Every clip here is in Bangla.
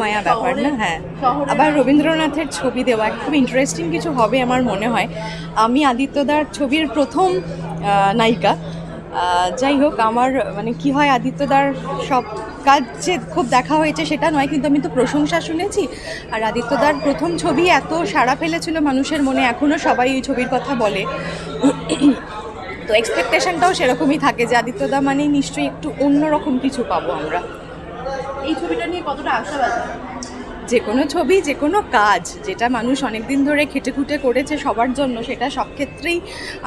মায়া ব্যাপার না? হ্যাঁ। আবার রবীন্দ্রনাথের ছবি দেওয়া খুব ইন্টারেস্টিং কিছু হবে আমার মনে হয়। আমি আদিত্যদার ছবির প্রথম নায়িকা। যাই হোক আমার মানে কি হয় আদিত্যদার সব কাজ যে খুব দেখা হয়েছে সেটা নয় কিন্তু আমি তো প্রশংসা শুনেছি। আর আদিত্যদার প্রথম ছবি এত সাড়া ফেলেছিল মানুষের মনে এখনও সবাই এই ছবির কথা বলে। তো এক্সপেকটেশনটাও সেরকমই থাকে যে আদিত্যদা মানে নিশ্চয়ই একটু অন্যরকম কিছু পাবো আমরা। এই ছবিটা নিয়ে কতটা আশাবাদী যে কোনো ছবি যে কোনো কাজ যেটা মানুষ অনেক দিন ধরে খেটে খুঁটে করেছে সবার জন্য সেটা সব ক্ষেত্রেই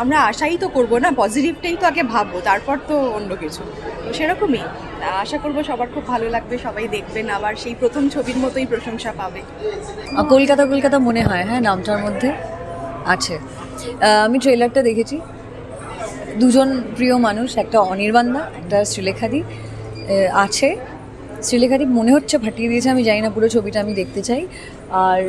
আমরা আশাই তো করব না পজিটিভটাই তো আগে ভাববো তারপর তো অন্য কিছু। তো সেরকমই আশা করব সবার খুব ভালো লাগবে সবাই দেখবেন আবার সেই প্রথম ছবির মতোই প্রশংসা পাবে। কলকাতা কলকাতা মনে হয় হ্যাঁ নামটার মধ্যে আছে। আমি ট্রেলারটা দেখেছি। দুজন প্রিয় মানুষ একটা অনির্বাণদা একটা শ্রীলেখাদি আছে। শ্রীলেখাদি মনে হচ্ছে ফাটিয়ে দিয়েছে আমি জানি না পুরো ছবিটা আমি দেখতে চাই। আর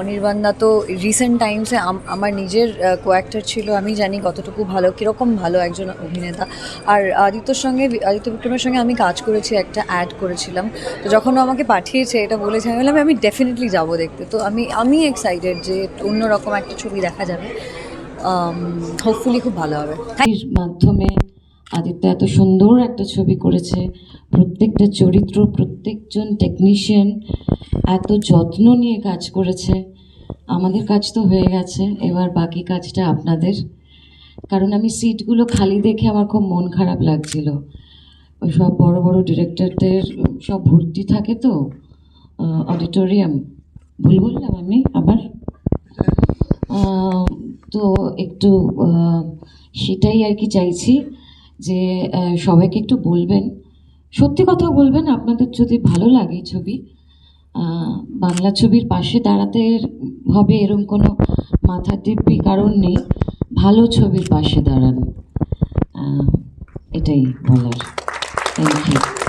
অনির্বাণদা তো রিসেন্ট টাইমসে আমার নিজের কোয়াক্টার ছিল আমি জানি কতটুকু ভালো কীরকম ভালো একজন অভিনেতা। আর আদিত্যর সঙ্গে আদিত্য বিক্রমের সঙ্গে আমি কাজ করেছি একটা অ্যাড করেছিলাম। তো যখন ও আমাকে পাঠিয়েছে এটা বলেছে আমি বললাম আমি ডেফিনেটলি যাব দেখতে। তো আমি আমি এক্সাইটেড যে অন্যরকম একটা ছবি দেখা যাবে। হোপফুলি খুব ভালো হবে। মাধ্যমে আদিত্য এত সুন্দর একটা ছবি করেছে। প্রত্যেকটা চরিত্র, প্রত্যেকজন টেকনিশিয়ান এত যত্ন নিয়ে কাজ করেছে। আমাদের কাজ তো হয়ে গেছে, এবার বাকি কাজটা আপনাদের। কারণ আমি সিটগুলো খালি দেখে আমার খুব মন খারাপ লাগছিল। ওই সব বড় বড় ডিরেক্টরদের সব ভর্তি থাকে তো অডিটোরিয়াম ভুল বললাম আমি আবার? তো একটু সেটাই আর কি চাইছি। যে সবাইকে একটু বলবেন। সত্যি কথা বলবেন, আপনাদের যদি ভালো লাগে ছবি বাংলা ছবির পাশে দাঁড়াতে হবে এরম কোনো মাথা দিব্যি কারণ নেই, ভালো ছবির পাশে দাঁড়ান। এটাই বলার। Thank you